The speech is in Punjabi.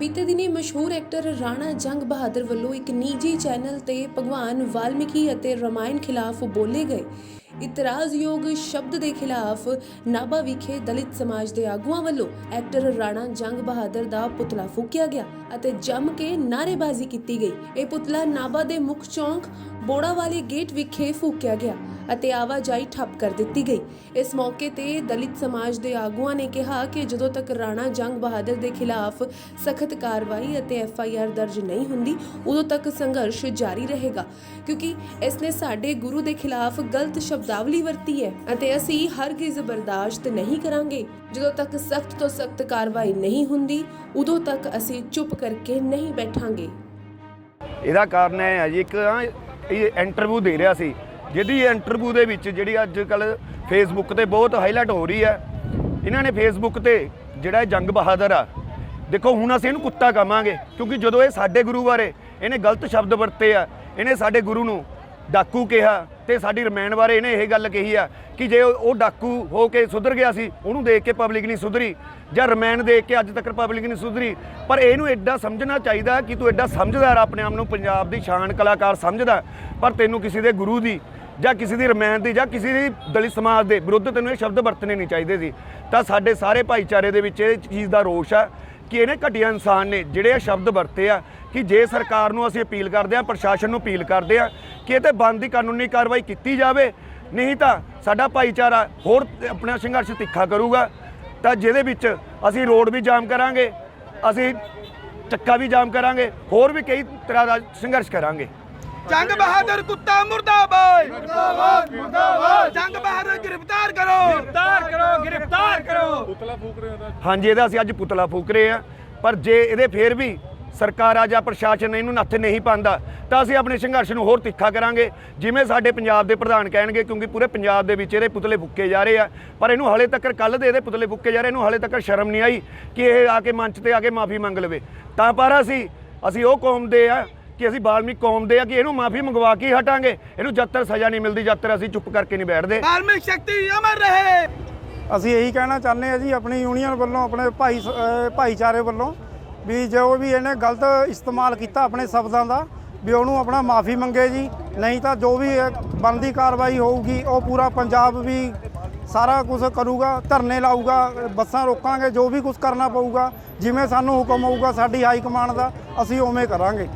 ਬੀਤੇ ਦਿਨੀ ਮਸ਼ਹੂਰ ਐਕਟਰ ਰਾਣਾ ਜੰਗ ਬਹਾਦਰ ਵੱਲੋਂ ਇੱਕ ਨਿੱਜੀ ਚੈਨਲ ਤੇ ਭਗਵਾਨ ਵਾਲਮੀਕੀ ਅਤੇ ਰਮਾਇਣ ਖਿਲਾਫ ਬੋਲੇ ਗਏ। ਇਤਰਾਜ਼ਯੋਗ ਸ਼ਬਦ ਦੇ ਖਿਲਾਫ ਨਾਭਾ ਵਿਖੇ ਦਲਿਤ ਸਮਾਜ ਦੇ ਆਗੂਆਂ ਵੱਲੋਂ ਐਕਟਰ ਰਾਣਾ ਜੰਗ ਬਹਾਦਰ ਦਾ ਪੁਤਲਾ ਫੂਕਿਆ ਗਿਆ ਅਤੇ ਜੰਮ ਕੇ ਨਾਅਰੇਬਾਜ਼ੀ ਕੀਤੀ ਗਈ। ਇਹ ਪੁਤਲਾ ਨਾਭਾ ਦੇ ਮੁੱਖ ਚੌਂਕ ਬੋੜਾ ਵਾਲੇ ਗੇਟ ਵਿਖੇ ਫੂਕਿਆ ਗਿਆ ਅਤੇ ਆਵਾਜਾਈ ਠੱਪ ਕਰ ਦਿੱਤੀ ਗਈ। ਇਸ ਮੌਕੇ ਤੇ ਦਲਿਤ ਸਮਾਜ ਦੇ ਆਗੂਆਂ ਨੇ ਕਿਹਾ ਕਿ ਜਦੋਂ ਤੱਕ ਰਾਣਾ ਜੰਗ ਬਹਾਦਰ ਦੇ ਖਿਲਾਫ ਸਖਤ ਕਾਰਵਾਈ ਅਤੇ ਐਫ ਆਈ ਆਰ ਦਰਜ ਨਹੀਂ ਹੁੰਦੀ, ਉਦੋਂ ਤੱਕ ਸੰਘਰਸ਼ ਜਾਰੀ ਰਹੇਗਾ, ਕਿਉਂਕਿ ਇਸ ਨੇ ਸਾਡੇ ਗੁਰੂ ਦੇ ਖਿਲਾਫ ਗਲਤ ਸ਼ਬਦ ਸ਼ਬਦਾਵਲੀ ਵਰਤੀ ਹੈ ਅਤੇ ਅਸੀਂ ਹਰਗਿਜ਼ ਬਰਦਾਸ਼ਤ ਨਹੀਂ ਕਰਾਂਗੇ। ਜਦੋਂ ਤੱਕ ਸਖਤ ਤੋਂ ਸਖਤ ਕਾਰਵਾਈ ਨਹੀਂ ਹੁੰਦੀ, ਉਦੋਂ ਤੱਕ ਅਸੀਂ ਚੁੱਪ ਕਰਕੇ ਨਹੀਂ ਬੈਠਾਂਗੇ। ਇਹਦਾ ਕਾਰਨ ਇਹ ਹੈ ਜੀ, ਇੱਕ ਇਹ ਇੰਟਰਵਿਊ ਦੇ ਰਿਹਾ ਸੀ, ਜਿਹਦੀ ਇੰਟਰਵਿਊ ਦੇ ਵਿੱਚ ਜਿਹੜੀ ਅੱਜ ਕੱਲ ਫੇਸਬੁੱਕ ਤੇ ਬਹੁਤ ਹਾਈਲਾਈਟ ਹੋ ਰਹੀ ਹੈ। ਇਹਨਾਂ ਨੇ ਫੇਸਬੁੱਕ ਤੇ ਜਿਹੜਾ ਜੰਗ ਬਹਾਦਰ ਆ, ਦੇਖੋ ਹੁਣ ਅਸੀਂ ਇਹਨੂੰ ਕੁੱਤਾ ਕਹਾਂਗੇ, ਕਿਉਂਕਿ ਜਦੋਂ ਇਹ ਸਾਡੇ ਗੁਰੂ ਬਾਰੇ, ਇਹਨੇ ਗਲਤ ਸ਼ਬਦ ਵਰਤੇ ਆ, ਇਹਨੇ ਸਾਡੇ ਗੁਰੂ ਨੂੰ ਡਾਕੂ ਕਿਹਾ ਤੇ ਸਾਡੀ ਰਮਾਇਣ ਬਾਰੇ ਇਹਨੇ ਇਹ ਗੱਲ ਕਹੀ ਆ ਕਿ ਜੇ ਉਹ ਡਾਕੂ ਹੋ ਕੇ ਸੁਧਰ ਗਿਆ ਸੀ, ਉਹਨੂੰ ਦੇਖ ਕੇ ਪਬਲਿਕ ਨਹੀਂ ਸੁਧਰੀ ਜਾਂ ਰਮਾਇਣ ਦੇਖ ਕੇ ਅੱਜ ਤੱਕ ਪਬਲਿਕ ਨਹੀਂ ਸੁਧਰੀ। ਪਰ ਇਹਨੂੰ ਐਡਾ ਸਮਝਣਾ ਚਾਹੀਦਾ ਕਿ ਤੂੰ ਐਡਾ ਸਮਝਦਾਰ ਆਪਣੇ ਆਪ ਨੂੰ ਪੰਜਾਬ ਦੀ ਸ਼ਾਨ ਕਲਾਕਾਰ ਸਮਝਦਾ, ਪਰ ਤੈਨੂੰ ਕਿਸੇ ਦੇ ਗੁਰੂ ਦੀ ਜਾਂ ਕਿਸੇ ਦੀ ਰਮਾਇਣ ਦੀ ਜਾਂ ਕਿਸੇ ਦੀ ਦਲਿਤ ਸਮਾਜ ਦੇ ਵਿਰੁੱਧ ਤੈਨੂੰ ਇਹ ਸ਼ਬਦ ਵਰਤਣੇ ਨਹੀਂ ਚਾਹੀਦੇ ਸੀ। ਤਾਂ ਸਾਡੇ ਸਾਰੇ ਭਾਈਚਾਰੇ ਦੇ ਵਿੱਚ ਇਹ ਚੀਜ਼ ਦਾ ਰੋਸ਼ ਆ ਕਿ ਇਹਨੇ ਘਟੀਆ ਇਨਸਾਨ ਨੇ ਜਿਹੜੇ ਇਹ ਸ਼ਬਦ ਵਰਤੇ ਆ ਕਿ ਜੇ ਸਰਕਾਰ ਨੂੰ ਅਸੀਂ ਅਪੀਲ ਕਰਦੇ ਆ ਪ੍ਰਸ਼ਾਸਨ ਨੂੰ ਅਪੀਲ ਕਰਦੇ ਆ ਕਿ ਇਹ ਤੇ ਬੰਦ ਦੀ ਕਾਨੂੰਨੀ ਕਾਰਵਾਈ ਕੀਤੀ ਜਾਵੇ। ਨਹੀਂ ਤਾਂ ਸਾਡਾ ਭਾਈਚਾਰਾ ਹੋਰ ਆਪਣਾ ਸੰਘਰਸ਼ ਤਿੱਖਾ ਕਰੂਗਾ। ਤਾਂ ਜਿਹਦੇ ਵਿੱਚ ਅਸੀਂ ਰੋਡ ਵੀ ਜਾਮ ਕਰਾਂਗੇ ਅਸੀਂ ਚੱਕਾ ਵੀ ਜਾਮ ਕਰਾਂਗੇ ਹੋਰ ਵੀ ਕਈ ਤਰ੍ਹਾਂ ਦਾ ਸੰਘਰਸ਼ ਕਰਾਂਗੇ। ਜੰਗ ਬਹਾਦਰ ਕੁੱਤਾ ਮੁਰਦਾਬਾਦ। ਮੁਰਦਾਬਾਦ ਮੁਰਦਾਬਾਦ। ਜੰਗ ਬਹਾਦਰ ਗ੍ਰਿਫਤਾਰ ਕਰੋ। ਗ੍ਰਿਫਤਾਰ ਕਰੋ ਗ੍ਰਿਫਤਾਰ ਕਰੋ। ਹਾਂਜੀ ਇਹਦਾ ਅਸੀਂ ਅੱਜ ਪੁਤਲਾ ਫੂਕ ਰਹੇ ਆ ਪਰ ਜੇ ਇਹਦੇ ਫੇਰ ਵੀ ਸਰਕਾਰ ਆ ਜਾਂ ਪ੍ਰਸ਼ਾਸਨ ਇਹਨੂੰ ਨੱਥ ਨਹੀਂ ਪਾਉਂਦਾ ਤਾਂ ਅਸੀਂ ਆਪਣੇ ਸੰਘਰਸ਼ ਨੂੰ ਹੋਰ ਤਿੱਖਾ ਕਰਾਂਗੇ। ਜਿਵੇਂ ਸਾਡੇ ਪੰਜਾਬ ਦੇ ਪ੍ਰਧਾਨ ਕਹਿਣਗੇ ਕਿਉਂਕਿ ਪੂਰੇ ਪੰਜਾਬ ਦੇ ਵਿੱਚ ਇਹਦੇ ਪੁਤਲੇ ਫੁੱਕੇ ਜਾ ਰਹੇ ਆ। ਪਰ ਇਹਨੂੰ ਹਲੇ ਤੱਕ ਕੱਲ ਦੇ ਇਹਦੇ ਪੁਤਲੇ ਫੁੱਕੇ ਜਾ ਰਹੇ ਇਹਨੂੰ ਹਲੇ ਤੱਕ ਸ਼ਰਮ ਨਹੀਂ ਆਈ ਕਿ ਇਹ ਆ ਕੇ ਮੰਚ ਤੇ ਆ ਕੇ ਮਾਫੀ ਮੰਗ ਲਵੇ। ਤਾਂ ਪਰ ਅਸੀਂ ਅਸੀਂ ਉਹ ਕੌਮ ਦੇ ਆ ਕਿ ਅਸੀਂ ਬਾਲਮੀਕ ਕੌਮ ਦੇ ਆ ਕਿ ਇਹਨੂੰ ਮਾਫੀ ਮੰਗਵਾ ਕੇ ਹੀ ਹਟਾਂਗੇ। ਇਹਨੂੰ ਜਦ ਤੱਕ ਸਜ਼ਾ ਨਹੀਂ ਮਿਲਦੀ ਜਦ ਤੱਕ ਅਸੀਂ ਚੁੱਪ ਕਰਕੇ ਨਹੀਂ ਬੈਠਦੇ। ਬਾਲਮਿਕ ਸ਼ਕਤੀ ਅਮਰ ਰਹੇ। ਅਸੀਂ ਇਹੀ ਕਹਿਣਾ ਚਾਹੁੰਦੇ ਹਾਂ ਜੀ ਆਪਣੀ ਯੂਨੀਅਨ ਵੱਲੋਂ ਆਪਣੇ ਭਾਈ ਭਾਈਚਾਰੇ ਵੱਲੋਂ ਵੀ ਜੋ ਵੀ ਇਹਨੇ ਗਲਤ ਇਸਤੇਮਾਲ ਕੀਤਾ ਆਪਣੇ ਸ਼ਬਦਾਂ ਦਾ, ਵੀ ਉਹਨੂੰ ਆਪਣਾ ਮਾਫੀ ਮੰਗੇ ਜੀ, ਨਹੀਂ ਤਾਂ ਜੋ ਵੀ ਬਣਦੀ ਕਾਰਵਾਈ ਹੋਊਗੀ, ਉਹ ਪੂਰਾ ਪੰਜਾਬ ਵੀ ਸਾਰਾ ਕੁਝ ਕਰੂਗਾ, ਧਰਨੇ ਲਾਊਗਾ, ਬੱਸਾਂ ਰੋਕਾਂਗੇ, ਜੋ ਵੀ ਕੁਝ ਕਰਨਾ ਪਊਗਾ, ਜਿਵੇਂ ਸਾਨੂੰ ਹੁਕਮ ਹੋਊਗਾ ਸਾਡੀ ਹਾਈ ਕਮਾਂਡ ਦਾ, ਅਸੀਂ ਉਵੇਂ ਕਰਾਂਗੇ।